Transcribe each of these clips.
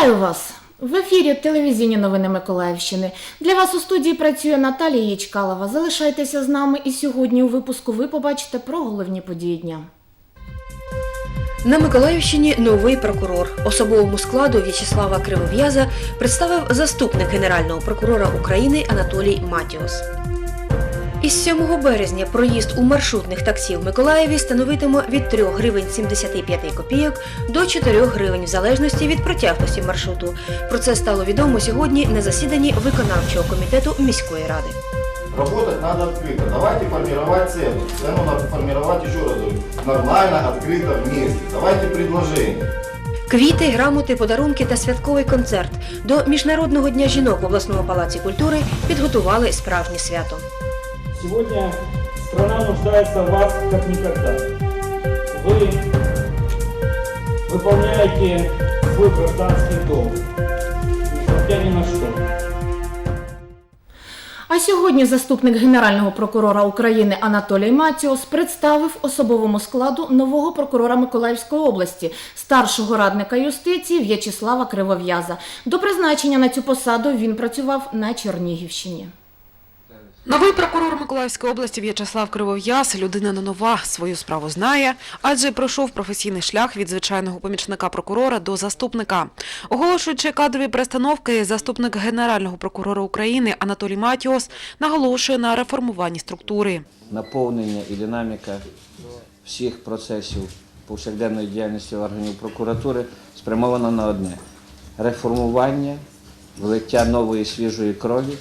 Вітаю вас! В ефірі телевізійні новини Миколаївщини. Для вас у студії працює Наталія Ячкалова. Залишайтеся з нами і сьогодні у випуску ви побачите про головні події дня. На Миколаївщині новий прокурор особовому складу В'ячеслава Кривов'яза представив заступник Генерального прокурора України Анатолій Матіос. Із 7 березня проїзд у маршрутних таксі в Миколаєві становитиме від 3 гривень 75 копійок до 4 гривень в залежності від протяглості маршруту. Про це стало відомо сьогодні на засіданні виконавчого комітету міської ради. Работать надо открыто. Давайте формировать цену. Цену надо формировать, еще раз говорю, нормально, открыто, вместе. Давайте предложения. Квіти, грамоти, подарунки та святковий концерт до Міжнародного дня жінок в обласному палаці культури підготували справжнє свято. Сегодня страна нуждается в вас как никогда. Вы выполняете свой гражданский долг, несмотря ни на что. А сьогодні заступник Генерального прокурора України Анатолій Матіос представив особовому складу нового прокурора Миколаївської області, старшого радника юстиції В'ячеслава Кривов'яза. До призначення на цю посаду він працював на Чернігівщині. Новий прокурор Миколаївської області В'ячеслав Кривов'яз – людина не нова, свою справу знає, адже пройшов професійний шлях від звичайного помічника прокурора до заступника. Оголошуючи кадрові перестановки, заступник Генерального прокурора України Анатолій Матіос наголошує на реформуванні структури. наповнення і динаміка всіх процесів повсякденної діяльності органів прокуратури спрямована на одне реформування, влиття нової свіжої крові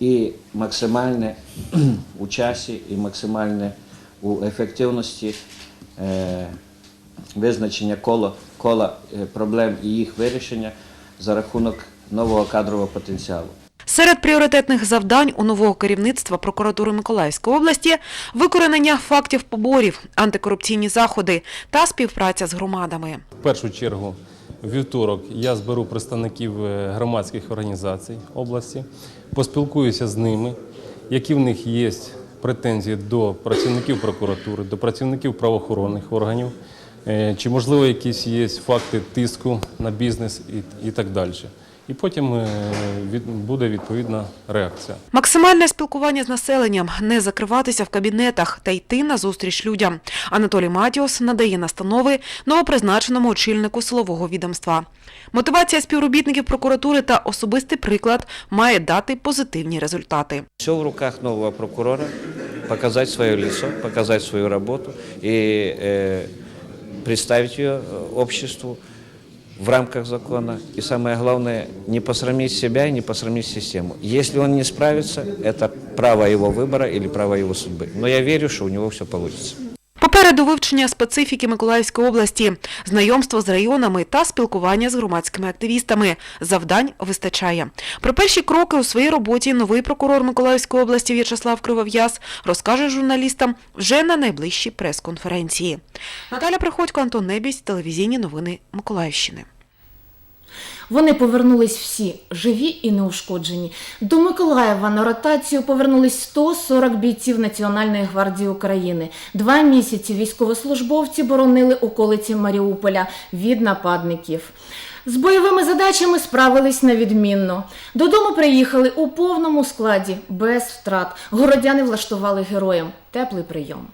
і максимальне у часі і максимальне у ефективності е, визначення кола, кола е, проблем і їх вирішення за рахунок нового кадрового потенціалу. Серед пріоритетних завдань у нового керівництва прокуратури Миколаївської області – викоренення фактів поборів, антикорупційні заходи та співпраця з громадами. В першу чергу, вівторок я зберу представників е, громадських організацій області, поспілкуюся з ними, які в них є претензії до працівників прокуратури, до працівників правоохоронних органів, е, чи можливо якісь є факти тиску на бізнес і, і так далі. І потім е, буде відповідна реакція. Максимальне спілкування з населенням, не закриватися в кабінетах та йти на зустріч людям. Анатолій Матіос надає настанови новопризначеному очільнику силового відомства. Мотивація співробітників прокуратури та особистий приклад має дати позитивні результати. Все в руках нового прокурора, показать свое лицо, показать свою работу и э, представить э, обществу в рамках закона. И самое главное, не посрамить себя и не посрамить систему. Если он не справится, это право его выбора или право его судьбы. Но я верю, что у него все получится. Попереду вивчення специфіки Миколаївської області, знайомство з районами та спілкування з громадськими активістами. Завдань вистачає. Про перші кроки у своїй роботі новий прокурор Миколаївської області В'ячеслав Кривов'яз розкаже журналістам вже на найближчій прес-конференції. Наталя Приходько, Антон Небісь, телевізійні новини Миколаївщини. Вони повернулись всі живі і неушкоджені. До Миколаєва на ротацію повернулись 140 бійців Національної гвардії України. Два місяці військовослужбовці боронили околиці Маріуполя від нападників. З бойовими задачами справились на відмінно. Додому приїхали у повному складі, без втрат. Городяни влаштували героям теплий прийом.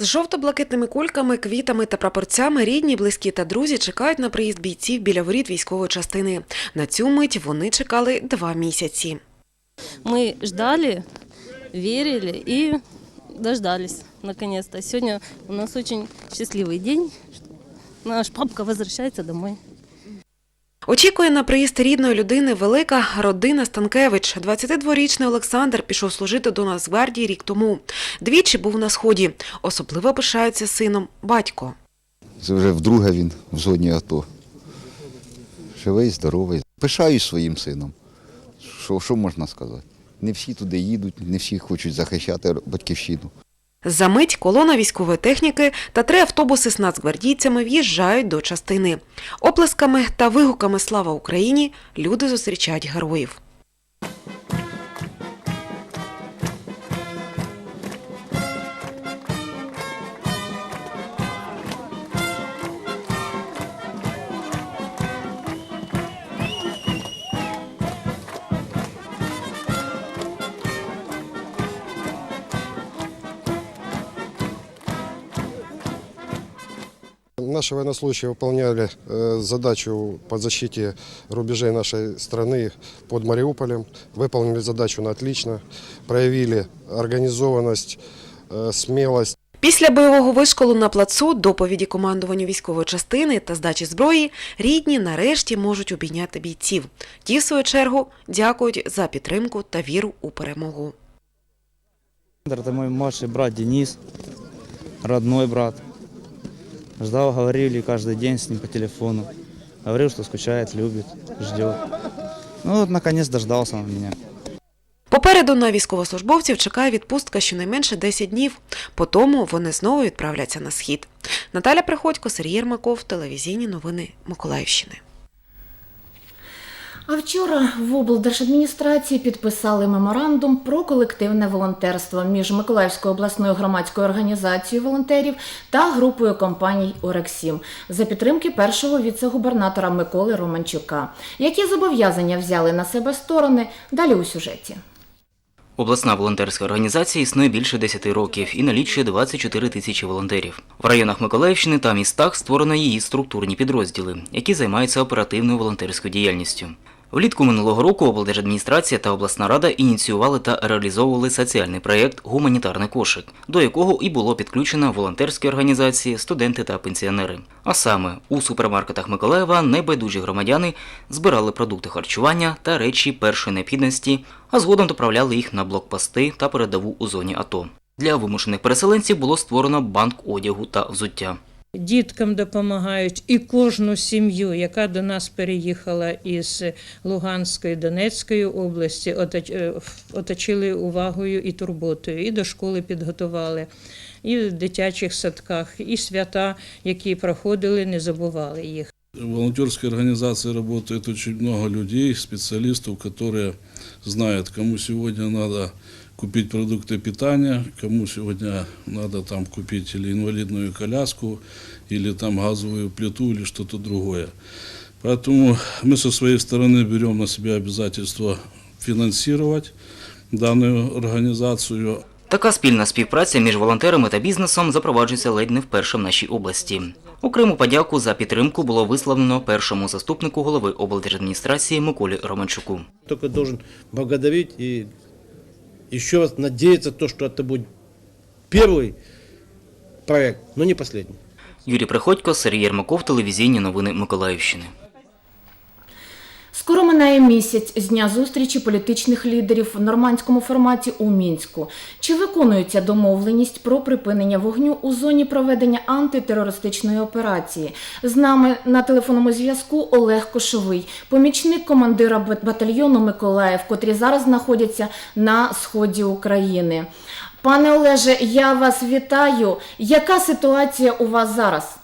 З жовто-блакитними кульками, квітами та прапорцями рідні, близькі та друзі чекають на приїзд бійців біля воріт військової частини. На цю мить вони чекали два місяці. Ми ждали, вірили і дождались наконец-то. Сьогодні у нас очень щасливий день. Наш папка повертається домой. Очікує на приїзд рідної людини велика родина Станкевич. 22-річний Олександр пішов служити до Нацгвардії рік тому. Двічі був на сході. Особливо пишається сином батько. Це вже вдруге він в зоні АТО. Живий, здоровий. Пишаюсь своїм сином. Що, що можна сказати? Не всі туди їдуть, не всі хочуть захищати батьківщину. Замить колона військової техніки та три автобуси з нацгвардійцями в'їжджають до частини. Оплесками та вигуками Слава Україні люди зустрічають героїв. Наши военнослужащие выполняли э, задачу по защите рубежей нашей страны под Мариуполем. Выполнили задачу на отлично, проявили организованность, э, смелость. Після бойового вишколу на плацу, доповіді командуванню військової частини та здачі зброї, рідні нарешті можуть обійняти бійців. Ті, в свою чергу, дякують за підтримку та віру у перемогу. Это мой младший брат Денис, родной брат. Ждал, говорили каждый день с ним по телефону. Говорил, что скучает, любит, ждет. Ну вот, наконец дождался он меня. Попереду на військовослужбовців чекає відпустка щонайменше 10 днів. По тому вони знову відправляться на схід. Наталя Приходько, Сергій Єрмаков, телевізійні новини Миколаївщини. А вчора в облдержадміністрації підписали меморандум про колективне волонтерство між Миколаївською обласною громадською організацією волонтерів та групою компаній Орексім за підтримки першого віце-губернатора Миколи Романчука. Які зобов'язання взяли на себе сторони? Далі у сюжеті. Обласна волонтерська організація існує більше 10 років і налічує 24 тисячі волонтерів. В районах Миколаївщини та містах створено її структурні підрозділи, які займаються оперативною волонтерською діяльністю. Влітку минулого року облдержадміністрація та обласна рада ініціювали та реалізовували соціальний проєкт Гуманітарний кошик, до якого і було підключено волонтерські організації, студенти та пенсіонери. А саме у супермаркетах Миколаєва небайдужі громадяни збирали продукти харчування та речі першої необхідності, а згодом доправляли їх на блокпости та передову у зоні АТО. Для вимушених переселенців було створено банк одягу та взуття. Діткам допомагають і кожну сім'ю, яка до нас переїхала із Луганської Донецької області, е, оточили увагою і турботою, і до школи підготували, і в дитячих садках, і свята, які проходили, не забували їх. В волонтерской организации работает очень много людей, специалистов, которые знают, кому сегодня надо купить продукты питания, кому сегодня надо там купить или инвалидную коляску, или там газовую плиту, или что-то другое. Поэтому мы со своей стороны берем на себя обязательство финансировать данную организацию, Така спільна співпраця між волонтерами та бізнесом запроваджується ледь не вперше в нашій області. Окрему подяку за підтримку було висловлено першому заступнику голови облдержадміністрації Миколі Романчуку. Только должен благодарить и еще раз надеяться, то, что это будет первый проект, но не последний. Юрій Приходько, Сергій Єрмаков, телевізійні новини Миколаївщини. Скоро минає місяць з дня зустрічі політичних лідерів в нормандському форматі у Мінську. Чи виконується домовленість про припинення вогню у зоні проведення антитерористичної операції? З нами на телефонному зв'язку Олег Кошовий, помічник командира батальйону Миколаїв, котрі зараз знаходяться на сході України. Пане Олеже, я вас вітаю. Яка ситуація у вас зараз?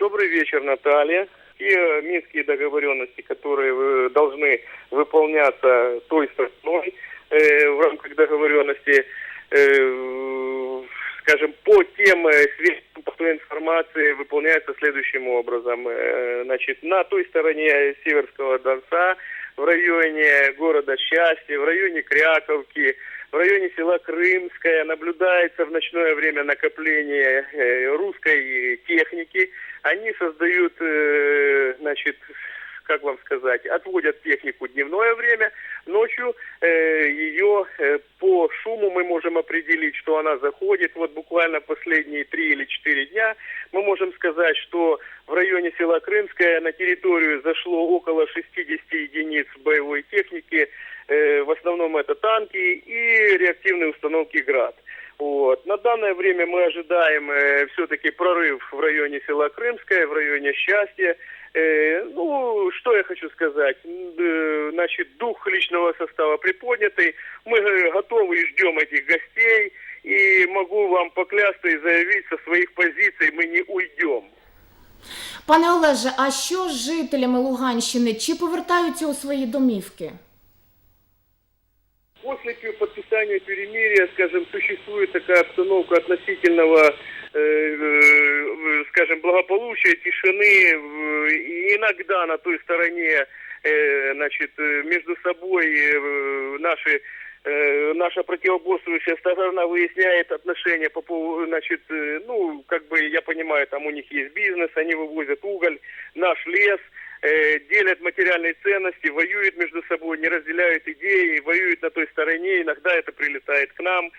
Добрый вечер, Наталья. И э, минские договоренности, которые э, должны выполняться той стороной э, в рамках договоренности, э, скажем, по тем э, сведениям, по той информации выполняется следующим образом. Э, Значит, на той стороне Северского Донца, в районе города Счастья, в районе Кряковки, в районе села Крымское наблюдается в ночное время накопление э, русской техники. Они создают, э, значит, как вам сказать, отводят технику дневное время, ночью э, ее э, по шуму мы можем определить, что она заходит. Вот буквально последние три или четыре дня мы можем сказать, что в районе села Крымское на территорию зашло около 60 единиц боевой техники, э, в основном это танки и реактивные установки «Град». Вот. На данное время мы ожидаем э, все-таки прорыв в районе села Крымское, в районе Счастья. Э, ну, что я хочу сказать. М, э, Значит, дух личного состава приподнятый. Мы э, готовы и ждем этих гостей. И могу вам поклясться и заявить, со своих позиций мы не уйдем. Пане Олеже, а що з жителями Луганщини? Чи повертаються у свої домівки? После пи- подписания перемирия, скажем, существует такая обстановка относительного, э, э, скажем, благополучия, тишины. В- и Иногда на той стороне, э, значит, э, между собой э, наши э, наша противоборствующая сторона выясняет отношения по поводу, значит, э, ну, как бы я понимаю, там у них есть бизнес, они вывозят уголь, наш лес, э, делят материальные ценности, воюют между собой, не разделяют идеи, воюют на той стороне, иногда это прилетает к нам.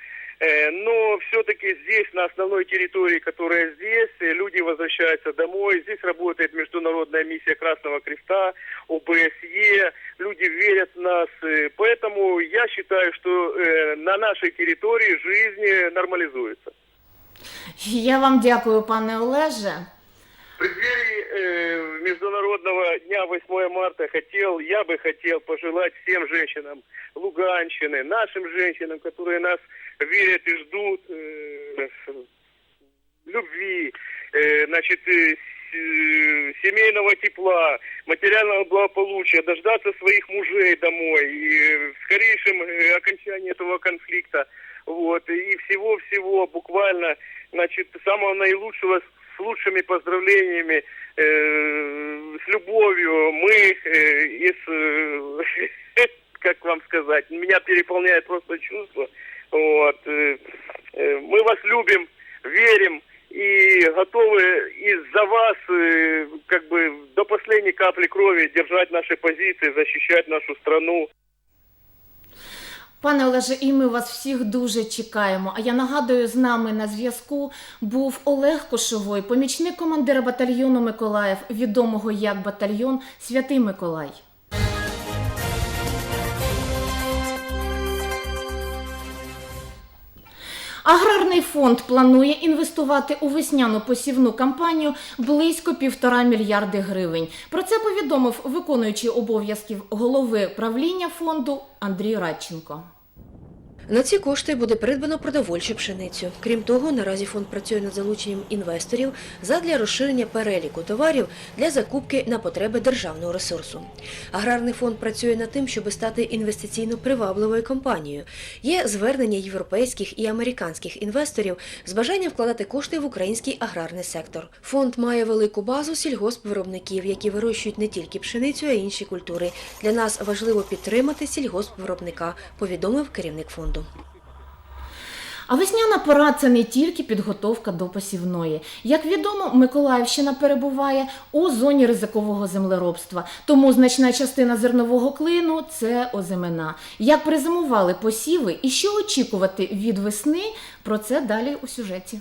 Э, Но все-таки здесь, на основной территории, которая здесь, э, люди возвращаются домой. Здесь работает Международная миссия Красного Креста, ОБСЕ. Люди верят в нас. э, Поэтому я считаю, что э, на нашей территории жизнь э, нормализуется. Я вам дякую, пане Олеже. В преддверии э, Международного дня 8 марта хотел, я бы хотел пожелать всем женщинам Луганщины, нашим женщинам, которые нас верят и ждут, э, любви, э, значит, э, э, семейного тепла, материального благополучия, дождаться своих мужей домой и э, в скорейшем э, окончании этого конфликта. Вот, и всего-всего буквально, значит, самого наилучшего с лучшими поздравлениями, э, с любовью. Мы э, из, э, как вам сказать, меня переполняет просто чувство. Вот, э, э, мы вас любим, верим и готовы из-за вас, э, как бы до последней капли крови держать наши позиции, защищать нашу страну. Пане Олеже, і ми вас всіх дуже чекаємо. А я нагадую, з нами на зв'язку був Олег Кошовой, помічник командира батальйону Миколаїв, відомого як батальйон Святий Миколай. Аграрний фонд планує інвестувати у весняну посівну кампанію близько півтора мільярди гривень. Про це повідомив виконуючий обов'язків голови правління фонду Андрій Радченко. На ці кошти буде придбано продовольчу пшеницю. Крім того, наразі фонд працює над залученням інвесторів задля розширення переліку товарів для закупки на потреби державного ресурсу. Аграрний фонд працює над тим, щоб стати інвестиційно привабливою компанією. Є звернення європейських і американських інвесторів з бажанням вкладати кошти в український аграрний сектор. Фонд має велику базу сільгоспвиробників, які вирощують не тільки пшеницю, а й інші культури. Для нас важливо підтримати сільгоспвиробника, повідомив керівник фонду. А весняна пора це не тільки підготовка до посівної. Як відомо, Миколаївщина перебуває у зоні ризикового землеробства, тому значна частина зернового клину це озимина. Як призимували посіви і що очікувати від весни, про це далі у сюжеті.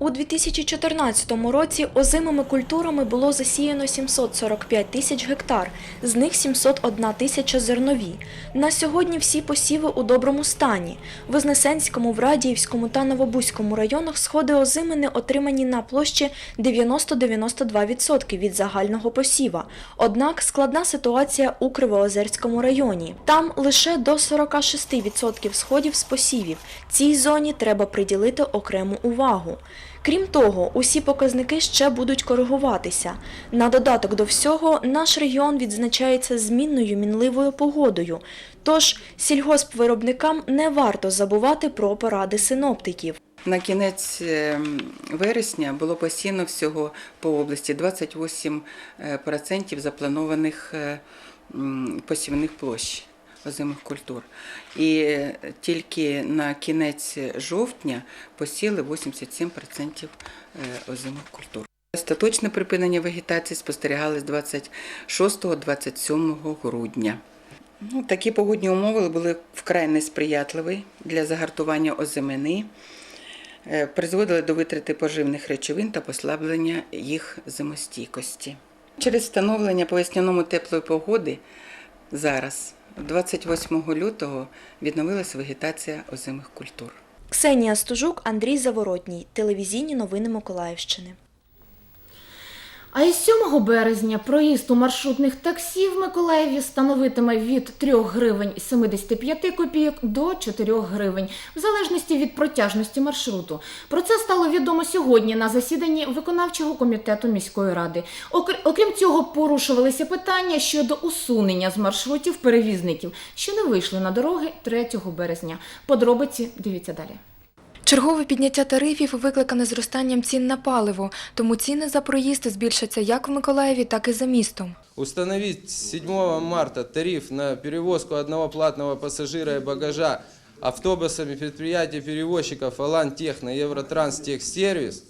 У 2014 році озимими культурами було засіяно 745 тисяч гектар, з них 701 тисяча зернові. На сьогодні всі посіви у доброму стані. В Вознесенському, Врадіївському та Новобузькому районах сходи озимини отримані на площі 90-92% від загального посіва. Однак складна ситуація у Кривоозерському районі. Там лише до 46% сходів з посівів. Цій зоні треба приділити окрему увагу. Крім того, усі показники ще будуть коригуватися. На додаток до всього, наш регіон відзначається змінною мінливою погодою. Тож сільгоспвиробникам не варто забувати про поради синоптиків. На кінець е, вересня було посіяно всього по області 28% запланованих е, посівних площ озимих культур. І е, тільки на кінець жовтня посіли 87% е, озимих культур. Остаточне припинення вегетації спостерігалось 26-27 грудня. Ну, такі погодні умови були вкрай несприятливі для загартування озимини, е, призводили до витрати поживних речовин та послаблення їх зимостійкості. Через встановлення по весняному теплої погоди зараз, 28 лютого, відновилася вегетація озимих культур. Ксенія Стужук, Андрій Заворотній. Телевізійні новини Миколаївщини. А із 7 березня проїзд у маршрутних таксі в Миколаєві становитиме від 3 гривень 75 копійок до 4 гривень, в залежності від протяжності маршруту. Про це стало відомо сьогодні на засіданні виконавчого комітету міської ради. Окр- Окрім цього, порушувалися питання щодо усунення з маршрутів перевізників, що не вийшли на дороги 3 березня. Подробиці дивіться далі. Чергове підняття тарифів викликане зростанням цін на паливо, тому ціни за проїзд збільшаться як в Миколаєві, так і за містом. Установить 7 марта тариф на перевозку одного платного пассажира и багажа автобусами предприятия перевозчиков «Алан Техно» и «Евротранс Техсервис»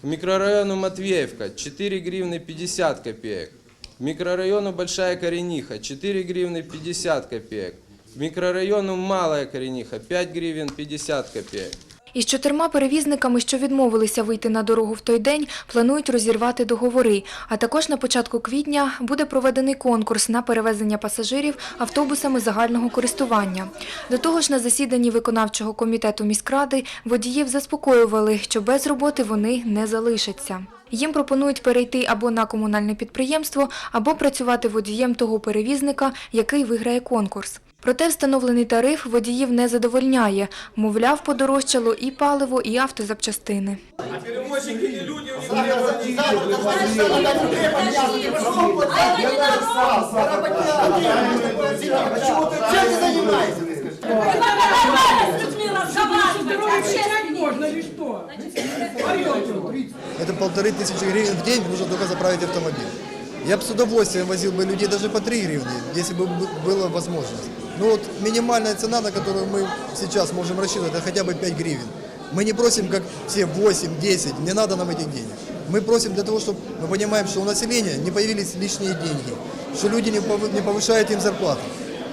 к микрорайону Матвеевка 4 гривны 50 копеек, к микрорайону Большая Корениха 4 гривны 50 копеек, к микрорайону Малая Корениха 5 гривен 50 копеек. Із чотирма перевізниками, що відмовилися вийти на дорогу в той день, планують розірвати договори. А також на початку квітня буде проведений конкурс на перевезення пасажирів автобусами загального користування. До того ж, на засіданні виконавчого комітету міськради водіїв заспокоювали, що без роботи вони не залишаться. Їм пропонують перейти або на комунальне підприємство, або працювати водієм того перевізника, який виграє конкурс. Проте встановлений тариф водіїв не задовольняє. Мовляв, подорожчало і паливо, і автозапчастини. Это полторы тысячи гривен в день нужно только заправить автомобиль. Я бы с удовольствием возил бы людей даже по 3 гривны, если бы б- была возможность. Но вот минимальная цена, на которую мы сейчас можем рассчитывать, это хотя бы 5 гривен. Мы не просим, как все, 8-10, не надо нам этих денег. Мы просим для того, чтобы мы понимаем, что у населения не появились лишние деньги, что люди не повы- не повышают им зарплату.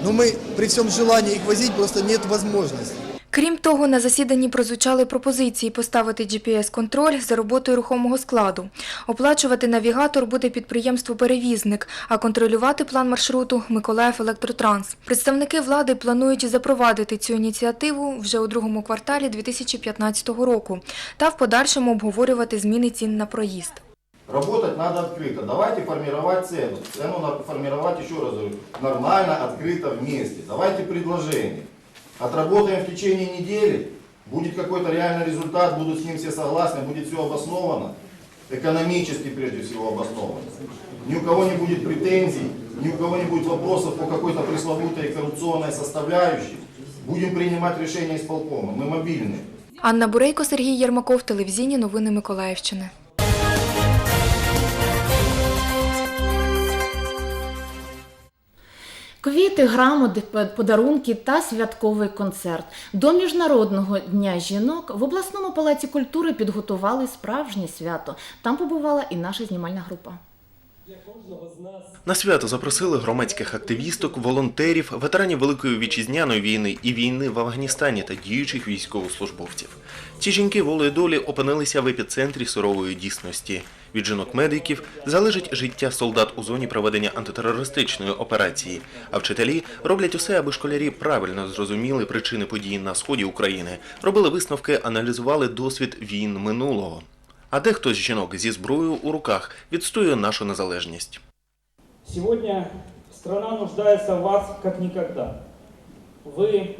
Но мы при всем желании их возить просто нет возможности. Крім того, на засіданні прозвучали пропозиції поставити GPS-контроль за роботою рухомого складу. Оплачувати навігатор буде підприємство-перевізник, а контролювати план маршруту – Миколаїв Електротранс. Представники влади планують запровадити цю ініціативу вже у другому кварталі 2015 року та в подальшому обговорювати зміни цін на проїзд. Работать надо открыто. Давайте формировать цену. Цену формировать, еще раз говорю, нормально, открыто вместе. Давайте предложения. Отработаем в течение недели, будет какой-то реальный результат, будут с ним все согласны, будет все обосновано, экономически прежде всего обосновано. Ни у кого не будет претензий, ни у кого не будет вопросов по какой-то пресловутой коррупционной составляющей. Будем принимать решения исполкома, мы мобильны. Анна Бурейко, Сергій Єрмаков, телевізійні новини Миколаївщини. Квіти, грамоти, подарунки та святковий концерт. До Міжнародного дня жінок в обласному палаці культури підготували справжнє свято. Там побувала і наша знімальна група. На свято запросили громадських активісток, волонтерів, ветеранів Великої вітчизняної війни і війни в Афганістані та діючих військовослужбовців. Ці жінки волею долі опинилися в епіцентрі сурової дійсності. Від жінок-медиків залежить життя солдат у зоні проведення антитерористичної операції. А вчителі роблять усе, аби школярі правильно зрозуміли причини подій на сході України, робили висновки, аналізували досвід війн минулого А дехто з жінок зі зброєю у руках відстоює нашу незалежність. Сегодня страна нуждается в вас как никогда. Вы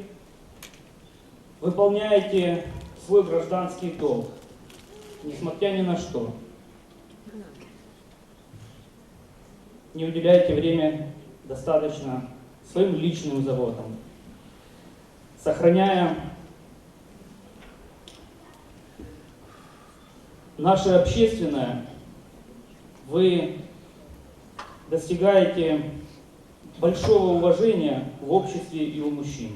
выполняете свой гражданский долг, несмотря ни на что. Не уделяете время достаточно своим личным заботам, сохраняя наше общественное, вы достигаете большого уважения в обществе и у мужчин.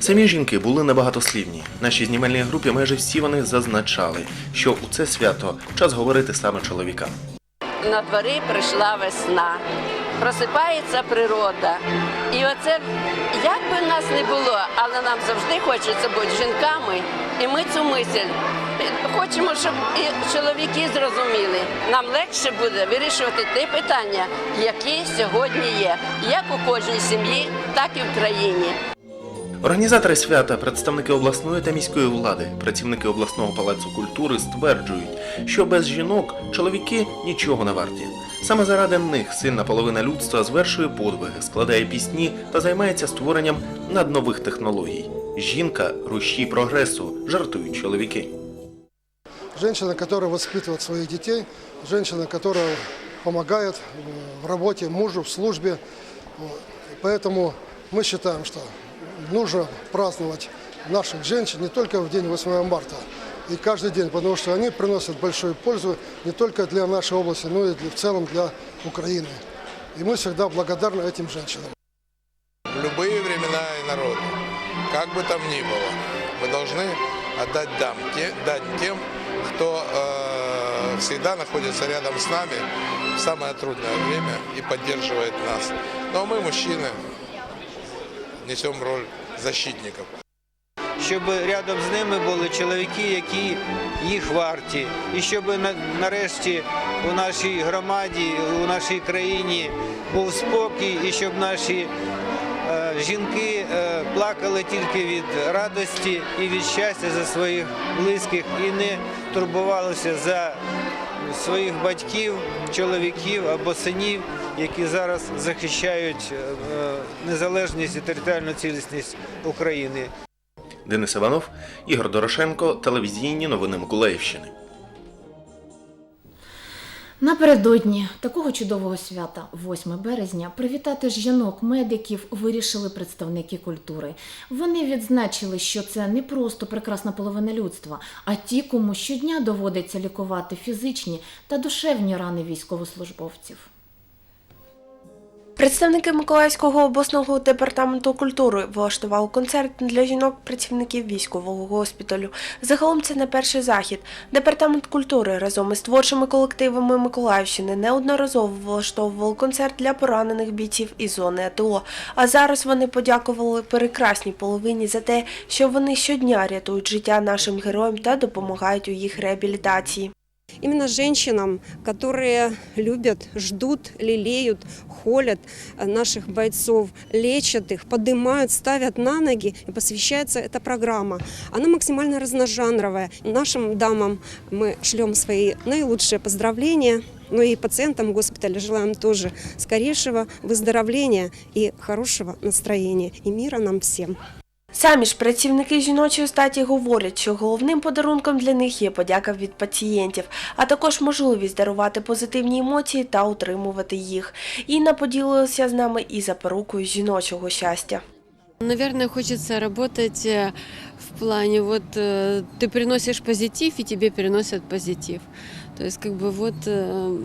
Самі жінки були небагатослівні. Нашій знімальній групі майже всі вони зазначали, що у це свято час говорити саме чоловікам. на двори прийшла весна, просипається природа. І оце, як би нас не було, але нам завжди хочеться бути жінками, і ми цю мисль хочемо, щоб і чоловіки зрозуміли. Нам легше буде вирішувати ті питання, які сьогодні є, як у кожній сім'ї, так і в країні. Організатори свята, представники обласної та міської влади, працівники обласного палацу культури стверджують, що без жінок чоловіки нічого не варті. Саме заради них сильна половина людства звершує подвиги, складає пісні та займається створенням наднових технологій. Жінка рушій прогресу, жартують чоловіки. Женщина, которая воспитывает своих детей, женщина, которая помогает э, в работе мужу, в службе. Поэтому мы считаем, что нужно праздновать наших женщин не только в день 8 марта, и каждый день, потому что они приносят большую пользу не только для нашей области, но и для- в целом для Украины. И мы всегда благодарны этим женщинам. В любые времена и народы, как бы там ни было, мы должны отдать дам, те, дань тем, кто э, всегда находится рядом с нами в самое трудное время и поддерживает нас. Ну а мы, мужчины, несем роль защитников. щоб рядом з ними були чоловіки, які їх варті, і щоб на- нарешті у нашій громаді, у нашій країні був спокій, і щоб наші е, жінки е, плакали тільки від радості і від щастя за своїх близьких і не турбувалися за своїх батьків, чоловіків або синів, які зараз захищають е, е, незалежність і територіальну цілісність України. Денис Іванов, Ігор Дорошенко, телевізійні новини Миколаївщини. Напередодні такого чудового свята, 8 березня, привітати жінок-медиків вирішили представники культури. Вони відзначили, що це не просто прекрасна половина людства, а ті, кому щодня доводиться лікувати фізичні та душевні рани військовослужбовців. Представники Миколаївського обласного департаменту культури влаштували концерт для жінок-працівників військового госпіталю. Загалом це не перший захід. Департамент культури разом із творчими колективами Миколаївщини неодноразово влаштовували концерт для поранених бійців із зони АТО. А зараз вони подякували прекрасній половині за те, що вони щодня рятують життя нашим героям та допомагають у їх реабілітації. Именно женщинам, которые любят, ждут, лелеют, холят э, наших бойцов, лечат их, поднимают, ставят на ноги и посвящается эта программа. Она максимально разножанровая. Нашим дамам мы шлем свои наилучшие поздравления, но и пациентам госпиталя желаем тоже скорейшего выздоровления и хорошего настроения и мира нам всем. Самі ж працівники жіночої статі говорять, що головним подарунком для них є подяка від пацієнтів, а також можливість дарувати позитивні емоції та утримувати їх. Інна поділилася з нами і запорукою жіночого щастя. Наверное, хочется работать э, в плане, вот э, ты приносишь позитив, и тебе переносят позитив. То есть, как бы вот, э,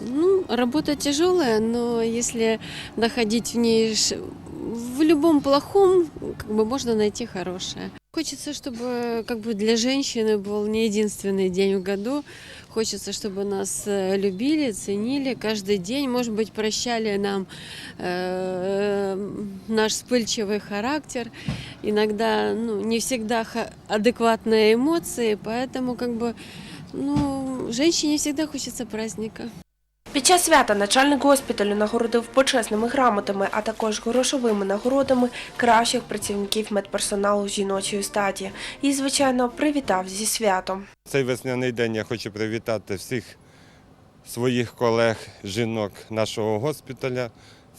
ну, работа тяжелая, но если находить в ней ш- в любом плохом, как бы можно найти хорошее. Хочется, чтобы как бы для женщины был не единственный день в году. Хочется, чтобы нас э, любили, ценили каждый день, может быть, прощали нам э, наш вспыльчивый характер. Иногда, ну, не всегда ха- адекватные эмоции, поэтому как бы, ну, женщине всегда хочется праздника. Під час свята начальник госпіталю нагородив почесними грамотами, а також грошовими нагородами кращих працівників медперсоналу жіночої статі. І, звичайно, привітав зі святом. Цей весняний день я хочу привітати всіх своїх колег, жінок нашого госпіталя.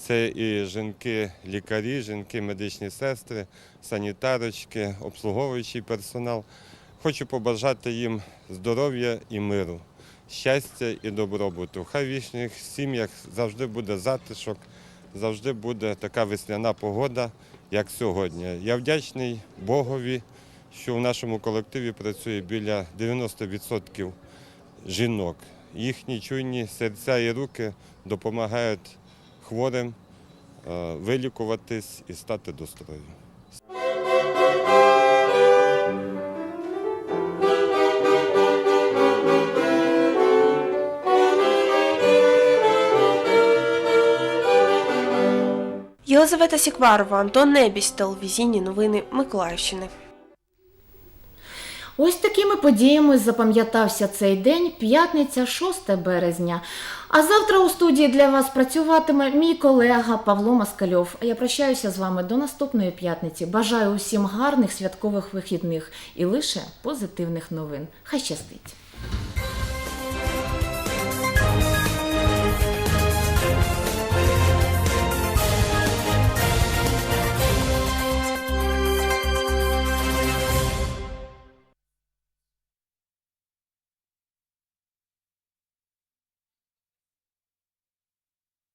Це і жінки-лікарі, жінки, медичні сестри, санітарочки, обслуговуючий персонал. Хочу побажати їм здоров'я і миру, щастя і добробуту. Хай в їхніх сім'ях завжди буде затишок, завжди буде така весняна погода, як сьогодні. Я вдячний Богові, що в нашому колективі працює біля 90% жінок. Їхні чуйні серця і руки допомагають хворим е, вилікуватись і стати до. Єлизавета Сікварова, Антон Небісь, телевізійні новини Миколаївщини. Ось такими подіями запам'ятався цей день, п'ятниця, 6 березня. А завтра у студії для вас працюватиме мій колега Павло Маскальов. Я прощаюся з вами до наступної п'ятниці. Бажаю усім гарних святкових вихідних і лише позитивних новин. Хай щастить!